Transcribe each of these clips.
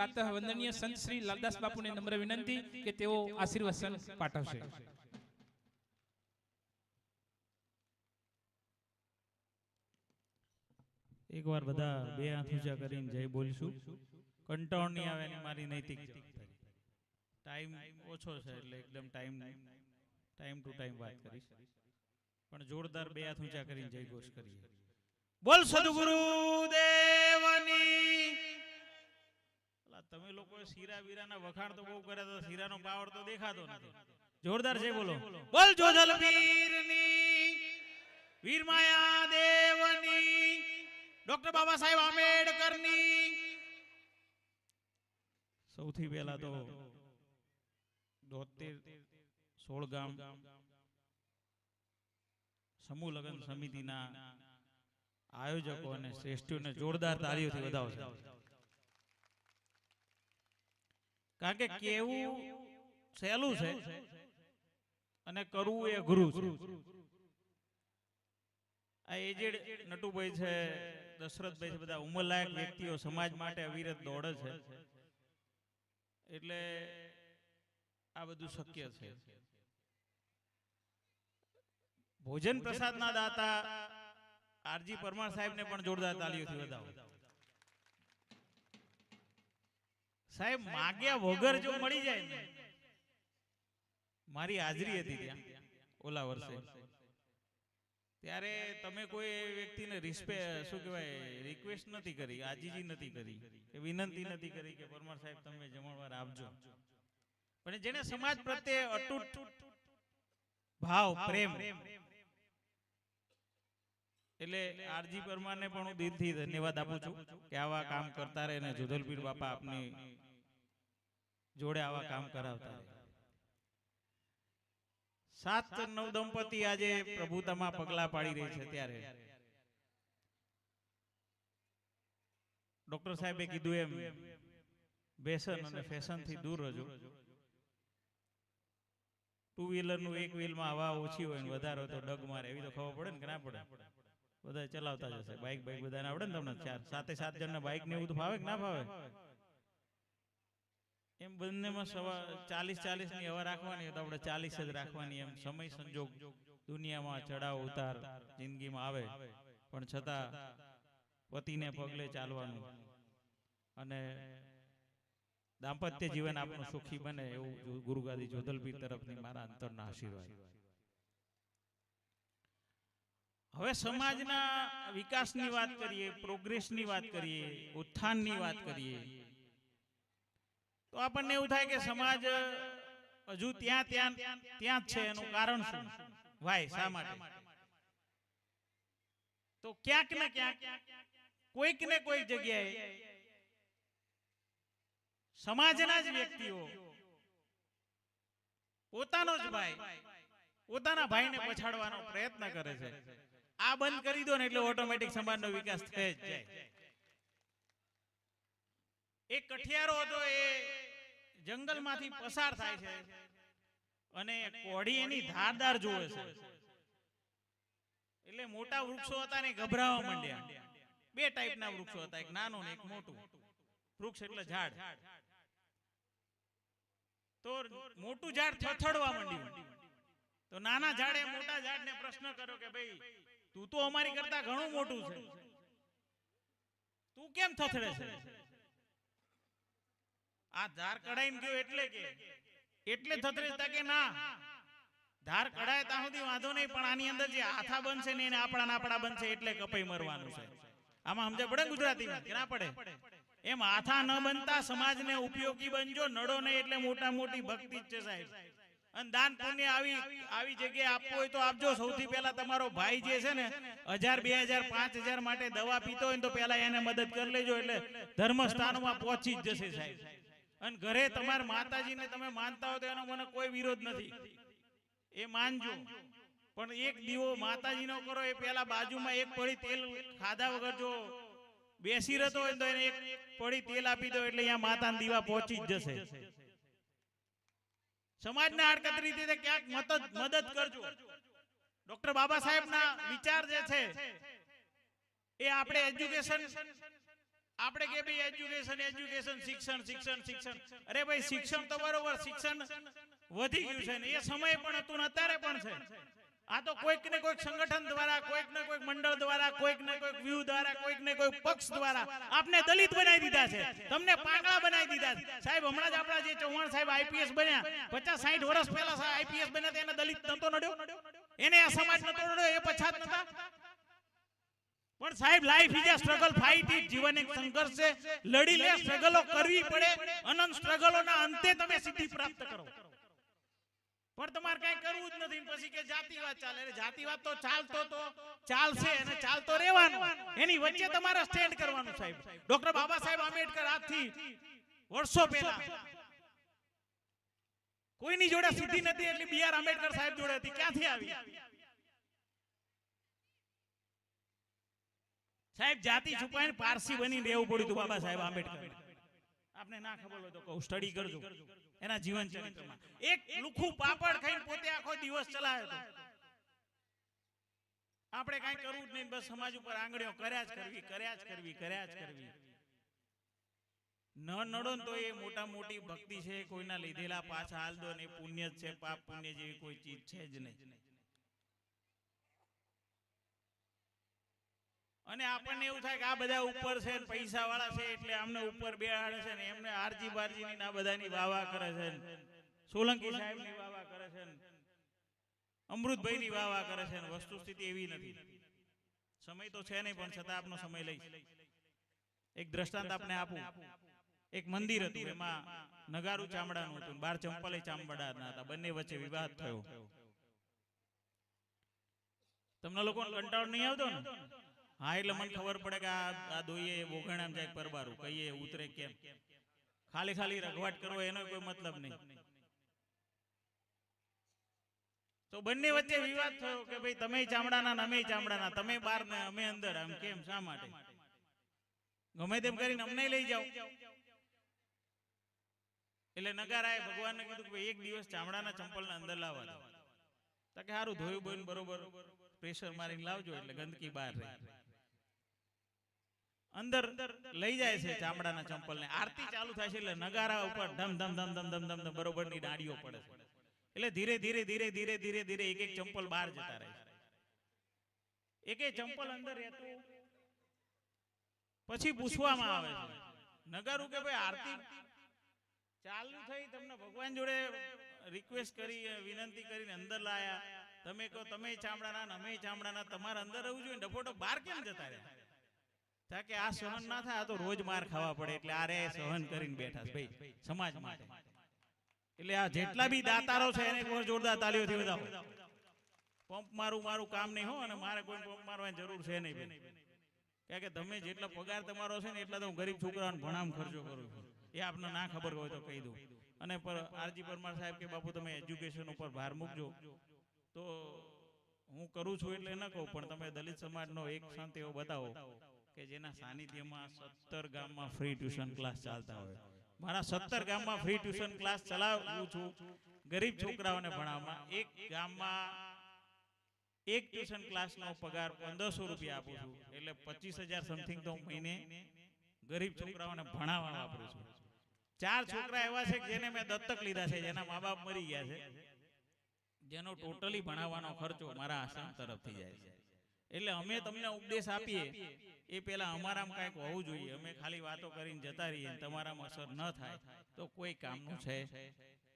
પ્રાતઃ વંદનીય સંત શ્રી લાલદાસ બાપુને નમ્ર વિનંતી કે તેઓ આશીર્વચન પાઠવશે. એકવાર બધા બે હાથ ઊંચા કરીને જય બોલશું. કંટાળ નહીં આવે એની મારી નૈતિક ટાઈમ ઓછો છે એટલે એકદમ ટાઈમ ટાઈમ ટુ ટાઈમ વાત કરીશ. પણ જોરદાર બે હાથ ઊંચા કરીને જય ઘોષ કરીએ. બોલ સદગુરુ દેવની તમે લોકો શીરા બીરાના વખાણ તો બહુ કર્યા તો શીરાનો પાવર તો દેખાતો નથી. જોરદાર છે બોલો. બોલ જોધલ વીરની વીર માયા દેવની, ડોક્ટર બાબા સાહેબ આંબેડકરની. સૌથી પહેલા તો દોતેર સોળ ગામ સમૂહ લગ્ન સમિતિના આયોજકો અને શ્રેષ્ઠીઓને જોરદાર તાળીઓથી વધાવો છે કારણ કે કેવું સહેલું છે. અને કરવું એ ગુરુ છે. આ એજેડ નટુભાઈ છે દશરથભાઈ છે બધા ઉંમરલાયક વ્યક્તિઓ સમાજ માટે અવિરત દોડે છે. એટલે આ બધું શક્ય છે. ભોજન પ્રસાદના દાતા આરજી પરમાર સાહેબને પણ જોરદાર તાલીઓથી વધાવો. સાહેબ માગ્યા વગર જો મળી જાય ને. મારી હાજરી હતી ત્યાં ઓલા વર્ષે. ત્યારે તમે કોઈ વ્યક્તિને રિસ્પેક્ટ શું કહેવાય રિક્વેસ્ટ નથી કરી આજીજી નથી કરી કે વિનંતી નથી કરી કે પરમાર સાહેબ તમે જમણવાર આપજો. પણ જેને સમાજ પ્રત્યે અતૂટ ભાવ પ્રેમ. એટલે આરજી પરમારને પણ હું દિલથી ધન્યવાદ આપું છું કે આવા કામ કરતા રહે ને જુદલપીર બાપા આપની જોડે આવા કામ કરાવતા સાત નવ દંપતી આજે પ્રભુતામાં પગલા પાડી રહી છે ત્યારે. ડોક્ટર સાહેબે કીધું એમ, બેસન અને ફેશનથી દૂર રજો ટુ વ્હીલરનું એક વ્હીલમાં હવા ઓછી હોય ને વધારે તો ડગ મારે. એવી તો ખબર પડે ને ના પડે? બધા ચલાવતા જશે બાઇક બાઇક બધાને આવડે ને તમને? ચાર, સાતે સાત જણને બાઇક ને એવું તો ફાવે કે ના ફાવે? એમ બંનેમાં સવા ચાલીસ ચાલીસની હવા રાખવાની તો આપણે ચાલીસ જ રાખવાની એમ. સમય સંજોગ દુનિયામાં ચડાવ ઉતાર જિંદગીમાં આવે. પણ છતાં પતિને પગલે ચાલવાનું. અને દાંપત્ય જીવન આપણું સુખી બને એવું ગુરુગાદી જોધલપી તરફની મારા અંતરના આશીર્વાદ. હવે સમાજના વિકાસની વાત કરીએ પ્રોગ્રેસની વાત કરીએ ઉત્થાનની વાત કરીએ. તો આપણને એવું થાય કે સમાજ, હજુ ત્યાં ત્યાં ત્યાં જ છે એનું કારણ શું? ભાઈ શા માટે? તો ક્યાંક ને ક્યાંક, કોઈક ને કોઈક જગ્યાએ સમાજના જ વ્યક્તિઓ, પોતાનો જ ભાઈ, પોતાના ભાઈને પછાડવાનો પ્રયત્ન કરે છે. આ બંધ કરી દો ને એટલે ઓટોમેટિક સમાજનો વિકાસ થઈ જ જાય. એક કઠિયારો હતો એ જંગલમાંથી પસાર થાય છે. અને કોઢી એની ધારદાર જોવે છે. એટલે મોટા વૃક્ષો હતા ને ગભરાવા માંડ્યા. બે ટાઈપના વૃક્ષો હતા. એક નાનું ને એક મોટું. વૃક્ષ એટલે ઝાડ. તો મોટું ઝાડ થથડવા માંડ્યું. તો નાના ઝાડે મોટા ઝાડને પ્રશ્ન કર્યો કે ભાઈ તું તો અમારી કરતા ઘણું મોટું છે. તું કેમ થથડે છે? આ ધાર કઢાઈને ગયો એટલે કે. એટલે થતરેજતા કે ના. ધાર કઢાય ત્યાં સુધી વાંધો નહીં પણ આની અંદર જે આથા બનશે ને એને આપણા નાપડા બનશે એટલે કપાઈ મરવાનું છે. આમાં સમજે પડે ગુજરાતીમાં કે ના પડે. એમ આથા ન બનતા સમાજને ઉપયોગી બનજો નડો નહીં એટલે મોટા મોટી ભક્તિ જ છે સાહેબ. અને દાન પુણ્ય આવી આવી જગ્યાએ આપવું હોય તો આપજો. સૌથી પહેલા તમારો ભાઈ જે છે ને હજાર બે હજાર પાંચ હજાર માટે દવા પીતો હોય ને તો પહેલા એને મદદ કરી લેજો એટલે ધર્મ સ્થાનમાં પહોંચી જ જશે સાહેબ. અને ઘરે તમારા માતાજીને તમે માનતા હો તો એનો મને કોઈ વિરોધ નથી. એ માનજો. પણ એક દીવો માતાજીનો કરો એ પેલા બાજુમાં એક પડી તેલ ખાધા વગર જો બેસી રહેતો હોય તો એને એક પડી તેલ આપી દો એટલે અહીંયા માતાના દીવા પહોંચી જ જશે. સમાજના આડકતરી રીતે ક્યાંક મદદ મદદ કરજો. ડોક્ટર બાબા સાહેબના વિચાર જે છે એ આપણે એજ્યુકેશન આપણે કે ભાઈ એજ્યુકેશન એજ્યુકેશન શિક્ષણ શિક્ષણ શિક્ષણ અરે ભાઈ શિક્ષણ તો બરોબર શિક્ષણ વધી ગયું છે ને? એ સમય પણ હતું ને અત્યારે પણ છે. આ તો કોઈક ને કોઈક સંગઠન દ્વારા કોઈક ને કોઈક મંડળ દ્વારા કોઈક ને કોઈક વ્યૂહ દ્વારા કોઈક ને કોઈક પક્ષ દ્વારા આપને દલિત બનાવી દીધા છે. તમને પાંગળા બનાવી દીધા છે. સાહેબ હમણાં જ આપણા જે ચૌહાણ સાહેબ આઈપીએસ બન્યા. પચાસ સાઈઠ વર્ષ પહેલા આઈપીએસ બન્યા એને દલિત નતો નડ્યો. એને આ સમાજ નતો નડ્યો એ પછાત નતા પણ સાહેબ life is a struggle fight it જીવન એક સંઘર્ષ છે. લડી લે સ્ટ્રગલો કરવી પડે. અનંત સ્ટ્રગલોના અંતે તમે સિદ્ધિ પ્રાપ્ત કરો. પણ તમારે કઈ કરવું જ નથી. પછી કે જાતિવાદ ચાલે. જાતિવાદ તો ચાલતો તો. ચાલશે અને ચાલતો રહેવાનો. એની વચ્ચે તમારે સ્ટેન્ડ કરવાનું સાહેબ. ડોક્ટર બાબા સાહેબ આંબેડકર આજથી વર્ષો પહેલા. કોઈની જોડે સિદ્ધિ નથી એટલે બી આર આંબેડકર સાહેબ જોડે હતી. ક્યાંથી આવી? સાહેબ જાતિ છુપાઈને પારસી બની રહેવું પડ્યું હતું બાબા સાહેબ આંબેડકર. આપને ના ખબર હોય તો કહું સ્ટડી કરજો. એના જીવન ચરિત્રમાં. એક લુખું પાપડ ખાઈને પોતે આખો દિવસ ચલાવે આપણે કઈ કરવું જ નહીં બસ સમાજ ઉપર આંગળીઓ કર્યા જ કરવી કર્યા જ કરવી કર્યા જ કરવી. ન નડો તો એ મોટા મોટી ભક્તિ છે કોઈના લીધેલા પાછા હાલ દો ને પુણ્ય છે પાપ પુણ્ય જેવી કોઈ ચીજ છે જ નહીં. અને આપણને એવું થાય કે આ બધા ઉપર છે પૈસા વાળા છે એટલે આમને ઉપર બેહાડે છે ને એમને આરજી બારજી ની ના બધાની વાવા કરે છે સોલંકી સાહેબની વાવા કરે છે અમૃતભાઈ ની વાવા કરે છે વસ્તુ સ્થિતિ એવી નથી. સમય તો છે નહીં, પણ છતાં આપનો સમય લઈશ. એક દ્રષ્ટાંત આપને આપું. એક મંદિર હતું એમાં નગારું ચામડાનું હતું બાર ચંપલે ચામડાના હતા. બંને વચ્ચે વિવાદ થયો. તમને લોકો કંટાળો નહીં આવતો ને? હા એટલે મને ખબર પડે કે આ આ દોઈએ બોઘણામ જાય પરબારું કહીએ ઉતરે કેમ? ખાલી ખાલી રઘવાટ કરવો એનો કોઈ મતલબ નહીં. તો બંને વચ્ચે વિવાદ થયો કે ભાઈ તમે ચામડાના ને અમે ચામડાના તમે બાર ને અમે અંદર આમ કેમ? શા માટે? ગમે તેમ કરીને અમને લઈ જાઓ. એટલે નગારાએ ભગવાનને કીધું કે ભાઈ એક દિવસ ચામડાના ચંપલના અંદર લાવવા દો. તો કે સારું ધોયું બોયું બરોબર. પ્રેશર મારીને લાવજો એટલે ગંદકી બહાર રહે. અંદર લઈ જાય છે ચામડાના ચંપલને. આરતી ચાલુ થાય છે એટલે નગારા ઉપર ધમ ધમ ધમ ધમ ધમ ધમ ધમ બરોબરની ડાળીઓ પડે છે. એટલે ધીરે ધીરે ધીરે ધીરે ધીરે ધીરે એક એક ચંપલ બહાર જતા રહે છે. એક ચંપલ અંદર પછી પૂછવામાં આવે છે, નગારું કે ભાઈ આરતી ચાલુ થઈ, તમને ભગવાન જોડે રિક્વેસ્ટ કરી, વિનંતી કરીને અંદર લાયા. તમે કહો, તમે ચામડાના અમે ચામડાના, તમારે અંદર રહેવું જોઈએ ડફોટો બહાર કેમ જતા રહ્યા? તા કે આ સહન ના થાય આ તો રોજ માર ખાવા પડે એટલે આ રે સહન કરીને બેઠા છે ભાઈ સમાજ માટે. એટલે આ જેટલા બી દાતારો છે એને કોઈ જોરદાર તાલીઓથી વધાવો પંપ મારું મારું કામ નહીં હો અને મારે કોઈ પંપ મારવાની જરૂર છે નહીં કારણ કે તમે જેટલા પગાર તમારો છે ને એટલા તો હું ગરીબ છોકરાઓને ભણામ ખર્ચો કરું છું. એ આપને ના ખબર હોય તો કહી દઉં. અને પર આરજી પરમાર સાહેબ કે બાપુ તમે એજ્યુકેશન ઉપર ભાર મૂકજો. તો હું કરું છું એટલે ન કહું પણ તમે દલિત સમાજનો એક શાંતિ એવો બતાવો કે જેના સાનિધ્યમાં સત્તર ગામમાં ફ્રી ટ્યુશન ક્લાસ ચાલતા હોય. મારા સત્તર ગામમાં ફ્રી ટ્યુશન ક્લાસ ચલાવું છું. ગરીબ છોકરાઓને ભણાવવામાં એક ગામમાં એક ટ્યુશન ક્લાસનો પગાર પંદરસો રૂપિયા આપું છું. એટલે પચીસ હજાર સમથિંગ તો મહિને ગરીબ છોકરાઓને ભણાવવા વાપરું છું. ચાર છોકરા એવા છે જેને મેં દત્તક લીધા છે જેના મા બાપ મરી ગયા છે. જેનો ટોટલી ભણાવવાનો ખર્ચો મારા આશ્રમ તરફથી જાય છે. એટલે અમે તમને ઉપદેશ આપીએ. એ પેલા અમારામાં કાંઈક હોવું જોઈએ. અમે ખાલી વાતો કરીને જતા રહીએ તમારામાં અસર ન થાય તો કોઈ કામનું છે?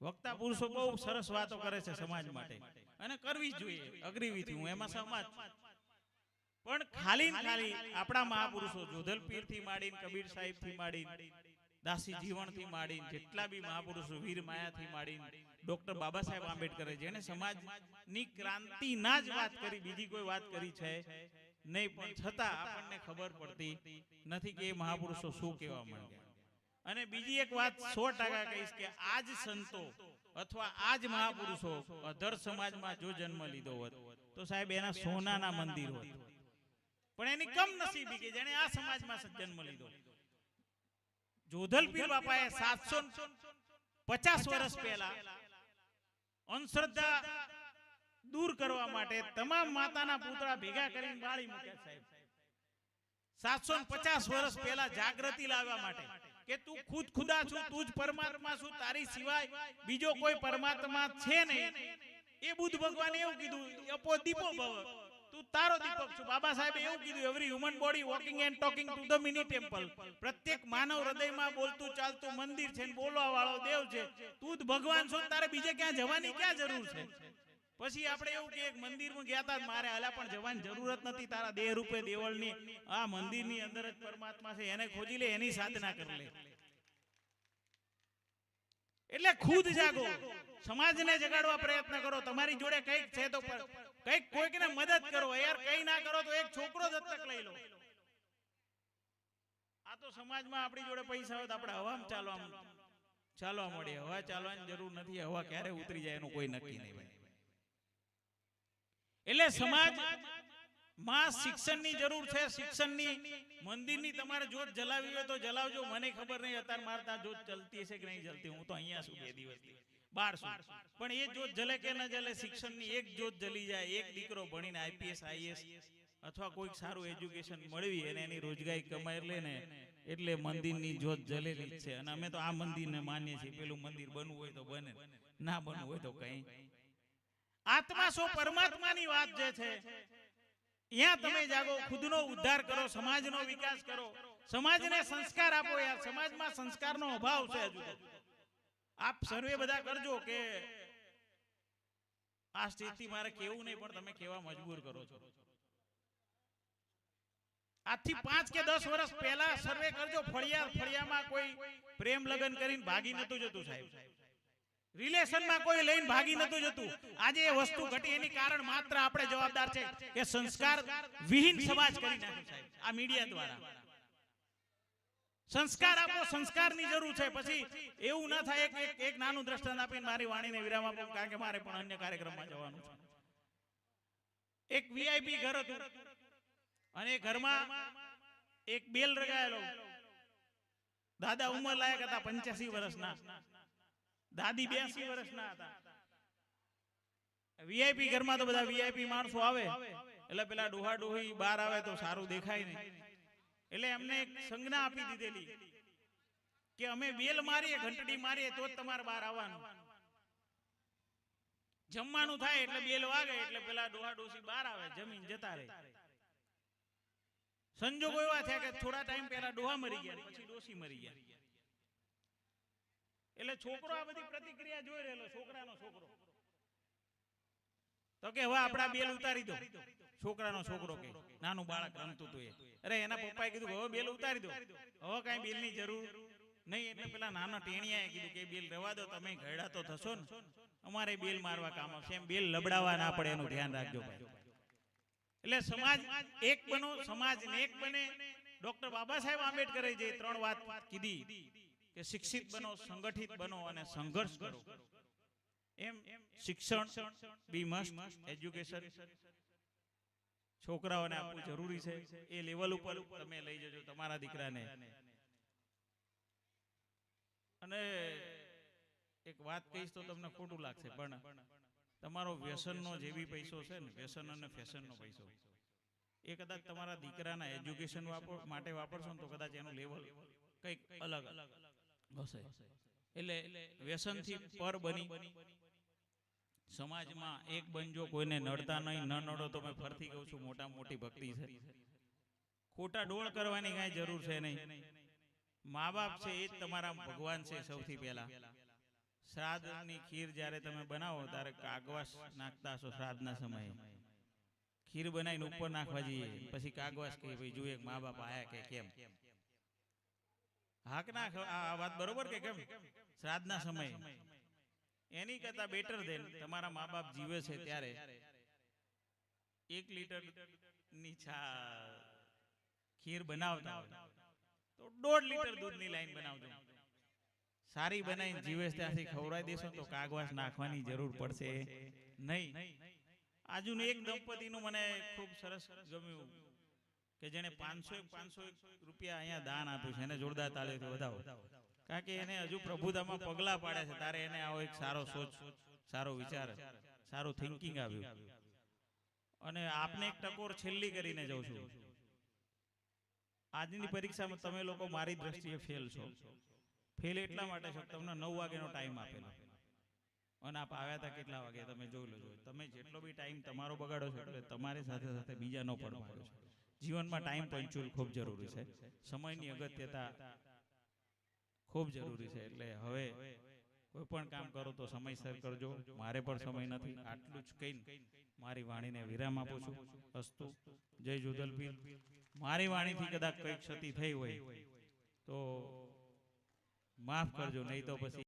વક્તા પુરુષો બહુ સરસ વાતો કરે છે સમાજ માટે. અને કરવી જ જોઈએ. અગ્રી વિધિ હું એમાં સમાજ. પણ ખાલી ખાલી આપણા મહાપુરુષો જોધલપીરથી માંડીને કબીર સાહેબથી માંડીને દાસી જીવનથી માંડીને જેટલા બી મહાપુરુષો વીર માયાથી માંડીને ડોક્ટર બાબા સાહેબ આંબેડકરે જેને સમાજની ક્રાંતિના જ વાત કરી બીજી કોઈ વાત કરી છે નહીં પણ છતાં આપણને ખબર પડતી નથી કે એ મહાપુરુષો શું કહેવા માંગ્યા અને બીજી એક વાત સો ટકા કહીશ કે આજ સંતો અથવા આજ મહાપુરુષો અધર સમાજમાં જો જન્મ લીધો હોત. તો સાહેબ એના સોનાના મંદિર હોત. પણ એની કમ નસીબી કે જેને આ સમાજમાં જન્મ લીધો જોધલ પીર બાપાએ સાતસો પચાસ વર્ષ પહેલા અંધશ્રદ્ધા દૂર કરવા માટે તમામ માતાના પુતળા ભેગા કરીને બાળી મૂક્યા સાહેબ. સાતસો પચાસ વર્ષ પહેલા જાગૃતિ લાવવા માટે કે તું ખુદ ખુદા છું તું જ પરમાત્મા છું તારી સિવાય બીજો કોઈ પરમાત્મા છે નહીં. એ બુદ્ધ ભગવાને એવું કીધું અપો દીપો ભવ. તું તારો દીપક છું. બાબા સાહેબે એવું કીધું every human body walking and talking to the mini temple પ્રત્યેક માનવ હૃદયમાં બોલતું, ચાલતું મંદિર છે બોલવા વાળો દેવ છે. તું જ ભગવાન છો, તારે બીજે ક્યાં જવાની ક્યાં જરૂર છે? પછી આપણે એવું કે એક મંદિરમાં ગયા હતા મારે હાલા પણ જવાની જરૂરત નથી, તારા દેહ રૂપે દેવળની આ મંદિરની અંદર જ પરમાત્મા છે, એને ખોજી લે, એની સાધના કરી લે. એટલે ખુદ જાગો. સમાજને જગાડવા પ્રયત્ન કરો. તમારી જોડે કંઈક છે તો કંઈક કોઈકને મદદ કરો યાર કઈ ના કરો તો એક છોકરો દત્તક લઈ લો. આ તો સમાજમાં આપણી જોડે પૈસા હોય તો આપણે હવામાં ચાલવા ચાલવા મળીએ હવા ચાલવાની જરૂર નથી. હવા ક્યારે ઉતરી જાય એનું કોઈ નક્કી નહીં ભાઈ. એટલે સમાજમાં શિક્ષણની જરૂર છે. શિક્ષણની મંદિરની તમારે જોત જલાવી હોય તો જલાવજો. મને ખબર નહીં અત્યારે મારે ત્યાં જોત ચલતી હશે કે નહીં ચલતી. હું તો અહીંયા છું બે દિવસથી. બાર છું પણ એ જોત જલે કે ન જલે શિક્ષણની એક જોત જલી જાય એક દીકરો ભણીને આઈપીએસ આઈએસ અથવા કોઈક સારું એજ્યુકેશન મળવી અને એની રોજગારી કમાઈ લે ને એટલે મંદિરની જોત જલેલી જ છે. અને અમે તો આ મંદિરને માનીએ છીએ. પેલું મંદિર બનવું હોય તો બને. ના બનવું હોય તો કઈ. આત્મા સો પરમાત્માની વાત જે છે. ત્યાં તમે જાગો ખુદનો ઉદ્ધાર કરો સમાજનો વિકાસ કરો. સમાજને સંસ્કાર આપો યાર સમાજમાં સંસ્કારનો અભાવ છે હજુ. આપ સર્વે બધા કરજો કે આ સ્થિતિ મારે કેવું નહીં પણ તમે કેવા મજબૂર કરો છો? આજથી પાંચ કે દસ વર્ષ પહેલા સર્વે કરજો ફળિયા ફળિયામાં કોઈ પ્રેમ લગ્ન કરીને ભાગી નતું જતું સાહેબ. રિલેશનમાં કોઈ લઈને ભાગી નતું જતું. આજે એ વસ્તુ ઘટી. એની કારણ માત્ર આપણે જવાબદાર છે કે સંસ્કાર વિહીન સમાજ કરી નાખ્યો સાહેબ. આ મીડિયા દ્વારા. સંસ્કાર આપો સંસ્કારની જરૂર છે. પછી એવું ના થાય એક એક એક નાનું દ્રષ્ટાંત આપીને મારી વાણીને વિરામ આપો કારણ કે મારે પણ અન્ય કાર્યક્રમમાં જવાનું છે. એક વીઆઈપી ઘર હતું. અને ઘરમાં એક બેલ રગાયેલો. દાદા ઉંમર લાયક હતા પંચ્યાસી વર્ષના. દાદી બ્યાસી વર્ષના હતા. વીઆઈપી ઘરમાં તો બધા વીઆઈપી માણસો આવે. એટલે પેલા ડોહા ડોહી બહાર આવે તો સારું દેખાય નહીં. એટલે એમને એક સંજ્ઞા આપી દીધેલી કે અમે બેલ મારીએ ઘંટડી મારીએ તો જ તમારે બહાર આવવાનું. જમવાનું થાય એટલે બેલ વાગે એટલે પેલા ડોહા ડોસી બહાર આવે જમીન જતા રહે. સંજોગો એવા થયા કે થોડા ટાઈમ પહેલા ડોહા મરી ગયા પછી ડોસી મરી ગયા. એટલે છોકરો આ બધી પ્રતિક્રિયા જોઈ રહેલો છોકરાનો છોકરો. તો કે હવે આપડા બેલ ઉતારી દો. છોકરાનો છોકરો કે. નાનું બાળક રમતું હતું એ. અરે એના પપ્પાએ કીધું હવે બેલ ઉતારી દો. હવે કાંઈ બેલની જરૂર નહીં. એટલે પેલા નાના ટેણિયાએ કીધું કે બેલ રવા દો તમે ઘરડા તો થશો ને. અમારે બેલ મારવા કામ આવશે. એમ બેલ લબડાવા ના પડે એનું ધ્યાન રાખજો ભાઈ. એટલે સમાજ એક બનો સમાજ એક બને. ડોક્ટર બાબા સાહેબ આંબેડકરે જે ત્રણ વાત કીધી કે શિક્ષિત બનો સંગઠિત બનો અને સંઘર્ષ કરો. એમ શિક્ષણ બી મસ્ટ એજ્યુકેશન છોકરાઓને આપવું જરૂરી છે. એ લેવલ ઉપર તમે લઈ જજો તમારા દીકરાને. અને એક વાત કહીશ તો તમને ખોટું લાગશે પણ તમારો વ્યસનનો જે બી પૈસો છે ને વ્યસન અને ફેશનનો પૈસો. એ કદાચ તમારા દીકરાના એજ્યુકેશન માટે વાપરશો ને તો કદાચ એનું લેવલ કંઈક અલગ. હશે. એટલે વ્યસનથી પર બની. સમાજમાં એક બનજો કોઈને નડતા નહીં ન નડો તો મેં ફરતી કહું છું મોટા મોટી ભક્તિ છે. ખોટા ડોળ કરવાની કાંઈ જરૂર છે નહીં. મા બાપ છે એ જ તમારા ભગવાન છે સૌથી પહેલા. શ્રાદ્ધની ખીર જ્યારે તમે બનાવો ત્યારે કાગવાસ નાખતા હશો શ્રાદ્ધના સમયે. ખીર બનાવીને ઉપર નાખવા જઈએ પછી કાગવાસ કે ભાઈ જોઈએ મા બાપ આયા કે કેમ? હાક ના આ આ વાત બરોબર કે કેમ? શ્રાદ્ધના સમયે. એની કરતા બેટર દેન તમારા મા બાપ જીવે છે ત્યારે. એક લીટરની ચા ખીર બનાવતા હોય. તો દોઢ લીટર દૂધની લાઈન બનાવજો. સારી બનાવીને જીવે ત્યાંથી ખવડાવી દેશો તો કાગવાસ નાખવાની જરૂર પડશે. નહીં. આજુનું એક દંપતીનું મને ખૂબ સરસ ગમ્યું કે જેને પાંચસો પાંચસો રૂપિયા અહીંયા દાન આપ્યું છે. એને જોરદાર તાલે વધાવો. કારણ કે એને હજુ પ્રભુતામાં પગલા પાડે છે. તારે એને આવો એક સારો સોચ સારો વિચાર સારું થિંકિંગ આવ્યું. અને આપને એક ટકોર છેલ્લી કરીને જાઉં છું. આજની પરીક્ષામાં તમે લોકો મારી દ્રષ્ટિએ ફેલ છો. ફેલ એટલા માટે છો તમને નવ વાગ્યાનો ટાઈમ આપેલો. અને આપ આવ્યા હતા કેટલા વાગે તમે જોઈ લેજો. તમે જેટલો બી ટાઈમ તમારો બગાડો છો એટલે તમારી સાથે સાથે બીજાનો પણ બગાડો છો. જીવનમાં ટાઈમ પંચુલ ખૂબ જરૂરી છે. સમયની અગત્યતા ખૂબ જરૂરી છે. એટલે હવે કોઈ પણ કામ કરો તો સમયસર કરજો. મારે પણ સમય નથી. આટલું જ કહીને મારી વાણીને વિરામ આપું છું. અસ્તુ. જય જુદલપીર. મારી વાણીથી કદાચ કઈ ક્ષતિ થઈ હોય તો માફ કરજો, નહીં તો પછી